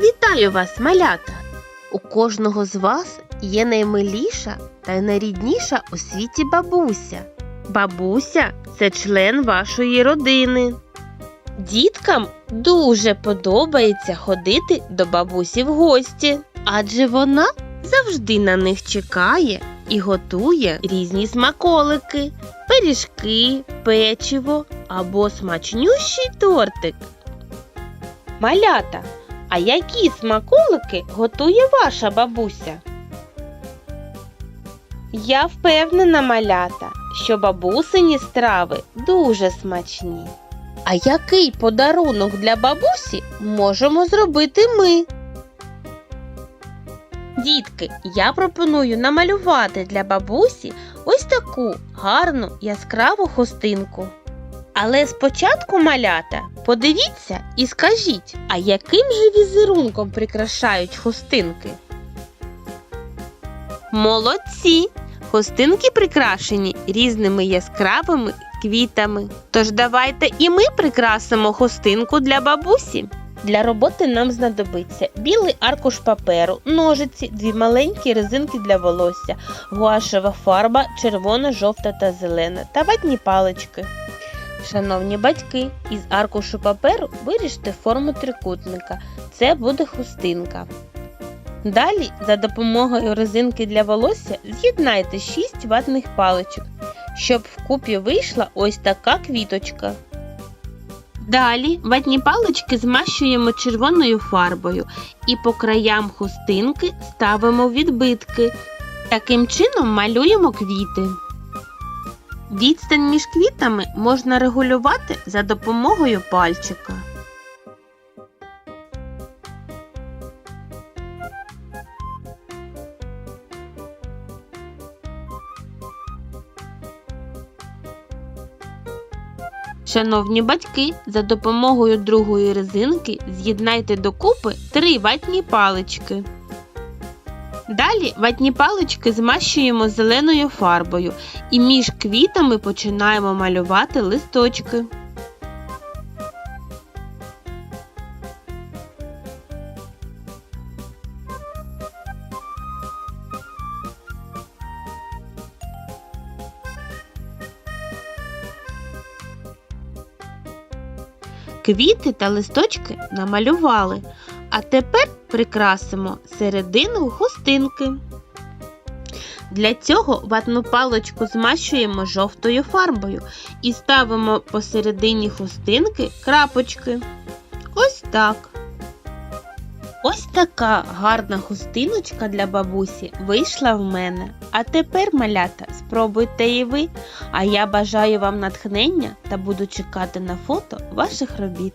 Вітаю вас, малята! У кожного з вас є наймиліша та найрідніша у світі бабуся. Бабуся це член вашої родини. Діткам дуже подобається ходити до бабусі в гості, адже вона завжди на них чекає і готує різні смаколики, пиріжки, печиво або смачнющий тортик. Малята, а які смаколики готує ваша бабуся? Я впевнена, малята, що бабусині страви дуже смачні. А який подарунок для бабусі можемо зробити ми? Дітки, я пропоную намалювати для бабусі ось таку гарну яскраву хустинку. Але спочатку малята, подивіться і скажіть, а яким же візерунком прикрашають хустинки? Молодці! Хустинки прикрашені різними яскравими квітами. Тож давайте і ми прикрасимо хустинку для бабусі. Для роботи нам знадобиться білий аркуш паперу, ножиці, дві маленькі резинки для волосся, гуашева фарба, червона, жовта та зелена та ватні палички. Шановні батьки, із аркушу паперу виріжте форму трикутника. Це буде хустинка. Далі, за допомогою резинки для волосся, з'єднайте 6 ватних паличок, щоб вкупі вийшла ось така квіточка. Далі ватні палички змащуємо червоною фарбою і по краям хустинки ставимо відбитки. Таким чином малюємо квіти. Відстань між квітами можна регулювати за допомогою пальчика. Шановні батьки, за допомогою другої резинки з'єднайте докупи три ватні палички. Далі ватні палички змащуємо зеленою фарбою і між квітами починаємо малювати листочки. Квіти та листочки намалювали, а тепер прикрасимо середину хустинки. Для цього ватну паличку змащуємо жовтою фарбою і ставимо посередині хустинки крапочки. Ось так. Ось така гарна хустиночка для бабусі вийшла в мене. А тепер, малята, спробуйте і ви. А я бажаю вам натхнення та буду чекати на фото ваших робіт.